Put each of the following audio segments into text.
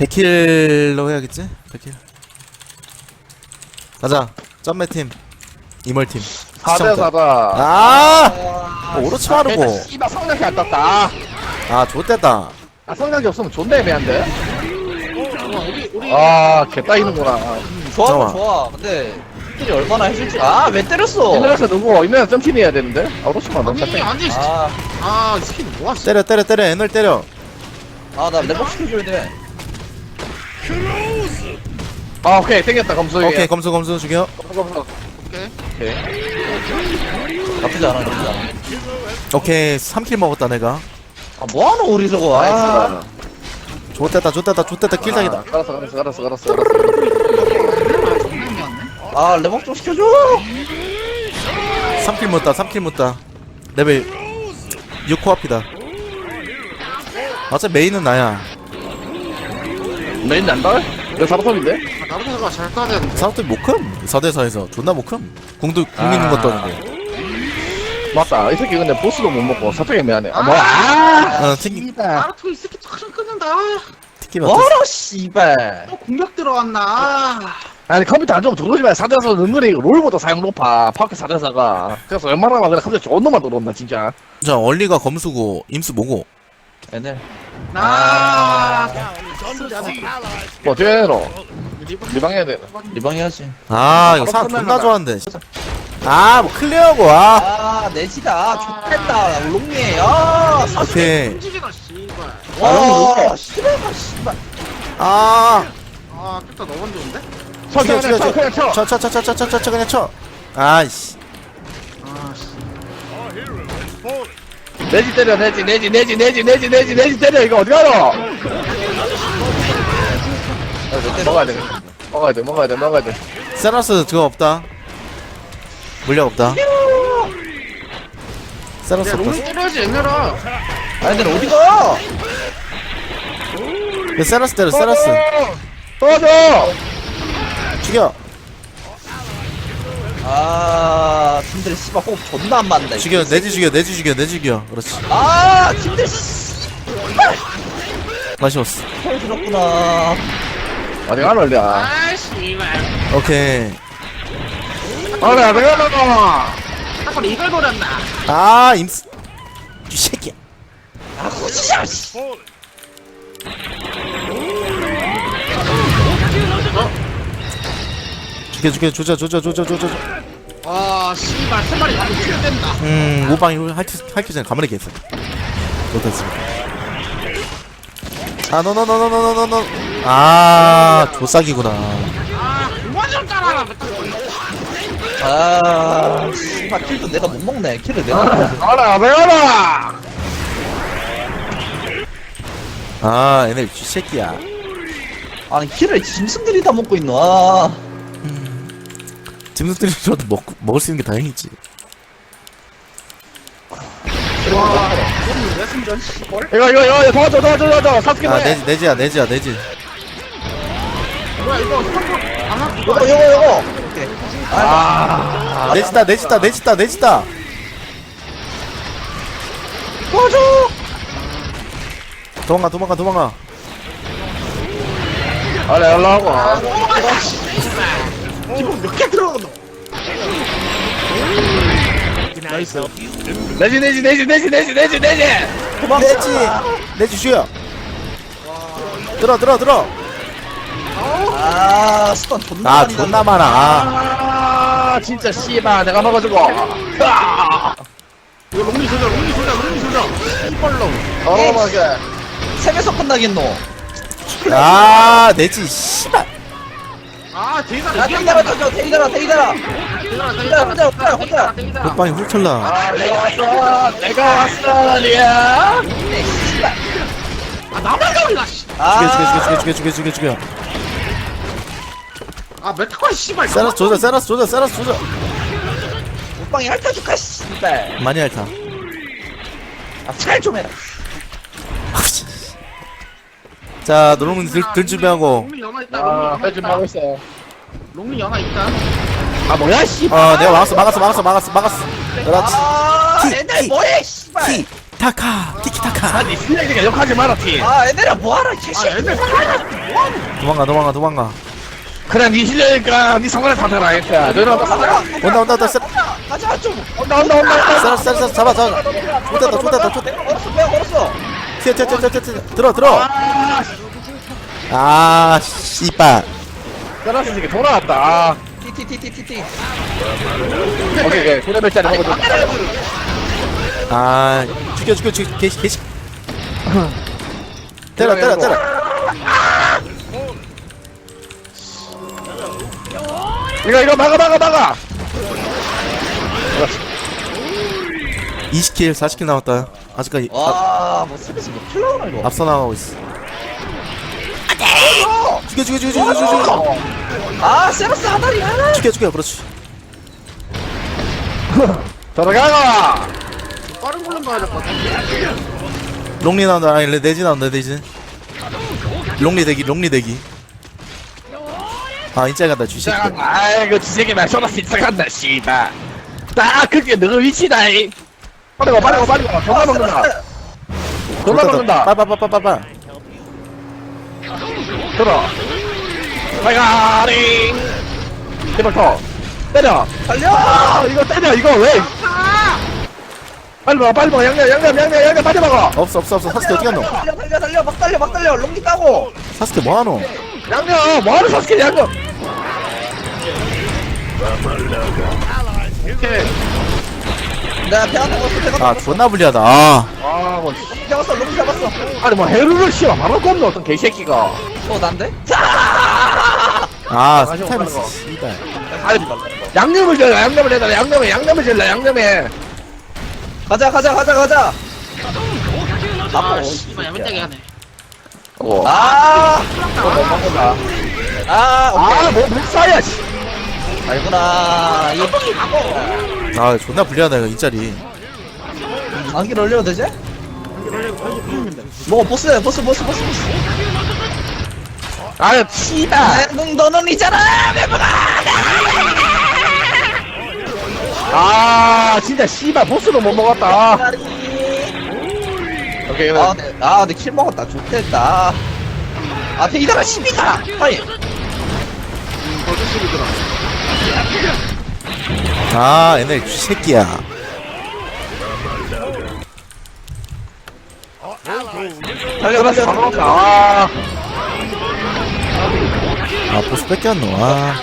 100킬로 해야겠지? 100킬 가자 점매팀 이멀팀 4대 4다. 아! 어, 오로치 마르고 씨발 성장기 안 떴다. 아 좋댔다 아 성장기 없으면 존나 애매한데. 우리 우리 아 개따이는구나. 좋아 잠깐만. 좋아 근데 킬이 얼마나 해줄지 아 왜 때렸어 이늘에서 누구? 이늘에 점팀 해야 되는데. 아 오로치만 너무 아니 잘 아니 아 스킨 뭐하시 때려 때려 때려 애널 때려 랩업 시켜줘야 돼 아 오케이. 생겼다. 검수. 오케이. 검수 검수 죽여. 검수. 오케이. 오케이. 나쁘지 않아 나쁘지 않아. 오케이. 3킬 먹었다 내가. 아 뭐하노 우리 저거? 아. 좋댔다 좋댔다 좋댔다. 킬당이다. 아, 알았어 알았어 알았어 알았어. 알았어. 아 랩업 좀 시켜줘. 3킬 묻다 3킬 묻다. 레벨 6 코앞이다. 어차피 메인은 나야 메인 난다? 이거 사바톱인데? 아, 나루토가 잘 따야 되는데 사람들이 못큼 4대4에서 존나 못큼 궁도 궁 있는 것도 아니고 맞다. 이 새끼 근데 보스도 못 먹고 사탕 애매하네. 아 뭐야? 아. 어 튕기 나루토 이 새끼 턱 끊는다 튕기면 어떡해. 뭐하노 씨발 또 공격 들어왔나 아, 아니 컴퓨터 안 좋으면 들어오지 마. 4대에서 은근히 롤보다 사용 높아. 파크 4대사가. 그래서 웬만하면 그냥 컴퓨터 좋은 놈만 들어온다 진짜. 자 얼리가 검수고 임수 뭐고 얘네 나뭐 어떻게 해야 되노? 리방 해야 돼. 리방 해야지 아 이거 사람 존나 좋아하는데 아뭐 클리어고 아 아 내지다 좋겠다 롱리에 아 오케이 움직이나 씨발 와 씨발 씨발 아아 깼다 너무 좋은데 쳐, 죽여 쳐, 죽여 그냥 쳐, 그냥 쳐. 죽여 쳐쳐 쳐 쳐 쳐 쳐 그냥 쳐 아이씨 내지 때려, 내지, 내지, 내지, 내지, 내지, 내지, 내지 때려. 이거 어디 가노? 먹어야 돼. 먹어야 돼, 먹어야 돼, 먹어야 돼. 세라스 그거 없다 물약 없다 세라스 야 없다 롱이 때려야지 얘네라 아니 근데 어디가 야, 세라스 때려 세라스 도와줘! 죽여 아 팀들 씨발 호흡 존나 안 맞는다 죽여 내지 죽여 내지 죽여 내지 죽여. 그렇지. 아 팀들 씨. 맛이 없어. 털 들었구나. 어디 가노, 일리야. 아 씨발. 오케이. 어디, 어디 가노? 딱번 이걸 노렸나? 아 임수 이 새끼야. 아 호지자 씨. 죽여 죽여 조져 조져 조져 조져 아 씨발 세 마리 가면 킬된다. 음 모방이 할기 전에 가만히 계세요. 못했습니다 아 노노노노노노노 아 조싹이구나. 아 그만 좀 따라라. 아 씨발 킬도 내가 못 먹네. 킬을 내가 못 먹네. 어라, 어디 가노? 아 얘네 이 새끼야. 아니 킬을 짐승들이 다 먹고 있노. 아 짐승들이라도 먹 먹을 수 있는 게 다행이지. 와 승전 씨발 이거, 이거, 이거, 도와줘, 도와줘, 도와줘. 사스케 아? 내지 내지야 내지야 내지. 뭐야 이거 스타트 안 요거 요거 오케이 아, 내지다 내지다 내지다 내지다. 도와줘. 도망가 도망가 도망가. 어라, 연락하고. 기본 몇개 들어오노? 나이스. 내지, 내지, 내지, 내지, 내지, 내지, 내지. 내지 내지 쉬어 들어 들어 들어. 아 스턴 존나 아 많이 존나 많아. 아. 아, 진짜 씨발, 내가 먹어주고. 아, 이거 롱리 조져 롱리 조져 롱리 조져 이빨로 어, 맞게. 셈에서 끝나겠노. 아 내지 씨발 아 대이다 야 테이다라 쳐줘 테이다라 대이다 혼자, 혼자, 혼자. 대이다 호빵이 훑을라 아, 내가 왔어. 내가 왔어, 리야. 아 나만 가올라 씨. 죽여 죽여 죽여 죽여 죽여 죽여 죽여 아 메타콘 씨발 세라스 조져 세라스 조져 세라스 조져 옷방이 핥아줄까 씨발 많이 핥아 아잘좀 해라 자 노롱이 들, 들 준비하고 롱리 연화 있다 아, 연화 하고 있다 있어. 롱리 연화 있다 아, 뭐야, 씨발. 어 내가 막았어 막았어 막았어 막았어 막았어 그렇지 아 키. 뭐해 씨발 키 티키타카 티키타카 아니 실력이니까 욕하지 마라 티아 얘들아 뭐하라 아 개새끼 애들 도망가 도망가 도망가 그래 니 실력이니까 니 성관에 받아라 했다 너는 가자 온다 온다 온다 쎄 가자 좀 온다 온다 온다 온다 쎄 쎄, 쎄, 잡아 잡아 좋됐다 좋됐다 좋됐다 내가 걸었어 내가 걸었어 튀어 튀어 튀어 튀어 튀어. 들어 들어. 아 씨발 떠났을 때 돌아왔다. 아, 티티티티티 오케이 오케이. 구레벨짜리 먹어줘 아 죽여 죽여 죽여. 개시 개시 때려 때려 때려. 이거 이거 막아 막아 막아. 20킬 40킬 남았다 아직까지 아, 와뭐 스미스 뭐 킬러 나 이거. 앞서 나가고 있어. 죽여 죽여 죽여 죽여 죽여 죽여. 아 세라스 하다리 하나 죽여 죽여 그렇지. 들어가가 빠른 걸로 가야 될것 같아 롱리 나온다. 아니 내지 나온다 내지. 롱리 대기 롱리 대기. 아 인짜 간다 쥐 새끼 아이고 지새끼 나 쇼나 시작한다 씨발. 딱 그게 너 위치다 이 빨리 와 빨리 와 빨리 와. 전화 먹는다. 전화 먹는다. 빠빠빠빠빠빠 들어. 빨가리 제발 더. 때려. 달려! 아 이거 때려 이거 왜? 빨리 먹어 빨리 먹어. 양념 양념 양념 양념 빨리 먹어. 없어 없어 없어. 사스케 어디 갔노? 달려 달려 달려. 막 달려 막 달려. 롱기 따고. 사스케 뭐하노? 양념 뭐하는 사스케 양념 내가 배가 먹었어 배가 아 존나 불리하다 아 아뭐 롱기 잡았어 롱기 잡았어 아니 뭐 해루를 씌워 바로 꼽는 어떤 개새끼가 어 난데? 아, 가는 거. 씨발. 아니 양념을 해달라 양념에 양념을 질러 양념에 가자 가자 가자 가자 아 씨발 야매떼게 하네 어. 아못 먹는다 아, 오케이. 아뭐 불사야 씨 알구나. 이거 아, 존나 불리하다, 이거, 이 자리. 안기를 올려도 되지? 뭐, 보스, 보스, 보스, 보스, 보스. 아유 씨발 능, 너는 이잖아! 매부가! 아 진짜 씨발 보스도 못 먹었다 오케이 아, 네, 아, 근데 킬 먹었다. 좋겠다. 아, 근데 이따가 12가! 아니, 아, 얘네 새끼야. 아 아, 보스 뺏겼노, 아.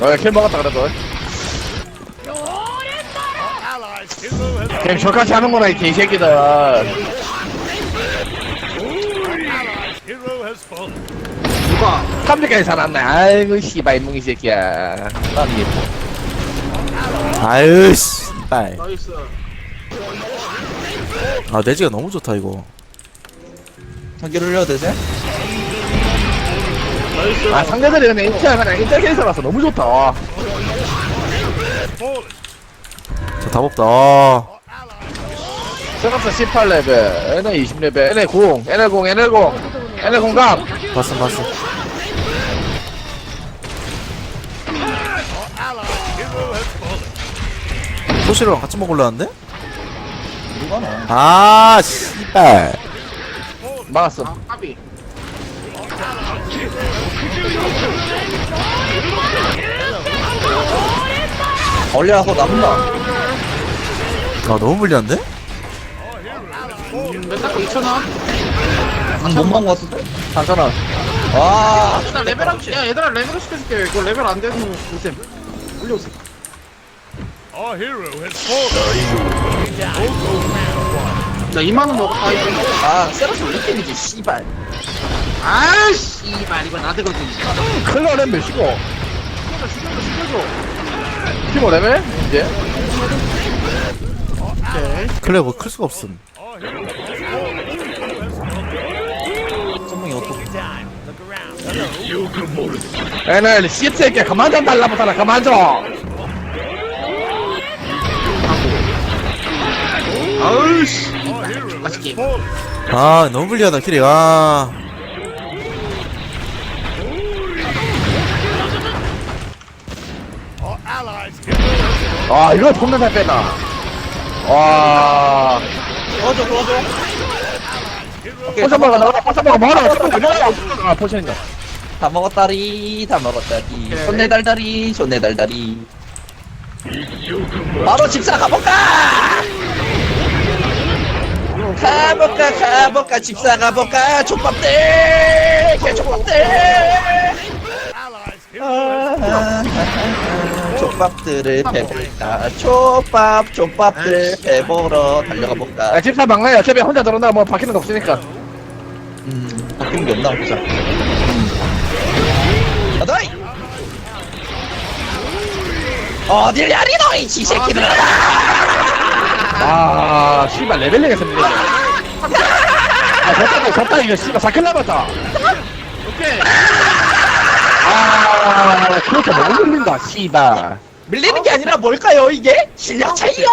어, 킬 먹었다 그래도 게임 저까지 하는구나 이 개새끼들 누가 3대까지 살았네. 아이고 씨발 이몽이 새끼야. 난 이게 아유, 씨발. 나이스. 아, 내지가 너무 좋다, 이거. 안기를 올려도 되지? 나이스. 아 상대들이 근데 인자 그냥 인자 캐릭터라서 너무 좋다. 저 답 없다, 아. 세갑스 18레벨. NA 20레벨. NA 0 NL 0 NL 0 NL 0 감. 봤음, 봤음. 소시랑 같이 먹으려는데? 누가 너? 아, 씨발. 막았어 아 까비 올려서 남는다. 아, 너무 불리한데? 음, 맨날 2,000원 못 먹은 것 같은데? 괜찮아 와, 일단 레벨 업, 야 얘들아 레벨 업 시켜줄게 이거 레벨 안 되는 거 보셈 올려오세요 Our hero has fallen. 나 2만원 먹어 아 이거 아, 세라스 리템이지, 씨발. 아이씨. 이발 이거 나대거든 클러는 몇이고 죽여줘 죽여줘 죽여줘. 15레벨 이제? 오케이 클레어 뭐클 수가 없음. 전문이 어떻게. NL 씹새끼야 그만 좀 달라붙어라 그만 좀 아으씨. 맛있게. 아, 너무 불리하다, 키리. 아. 아 이거 존나 잘 뺐다. 와. 도와줘 도와줘. 포션 먹어 나가 포션 먹어 뭐하나 아 포션이다. 다 먹었다리 다 먹었다리. 손내 달다리 손내 달다리. 바로 집사 가볼까 가볼까 가볼까 집 사 가볼까? 족밥들! 개족밥들! 아, 족밥들을 배볼까? 족밥 족밥들 배보러 달려가 야 볼까? 집사 막내 어차피 혼자 들어온다 뭐 바뀌는 거 없으니까. 음 바뀌는 게 없나 보자. 어더이 어딜 야리 너이 지새끼들 아! 씨발 레벨링에서 아 졌다 졌다 이거 씨발. 사클 남았다. 오케이. 아 그렇게 너무 밀린다 씨발. 밀리는 게 아니라 뭘까요 이게? 실력 차이요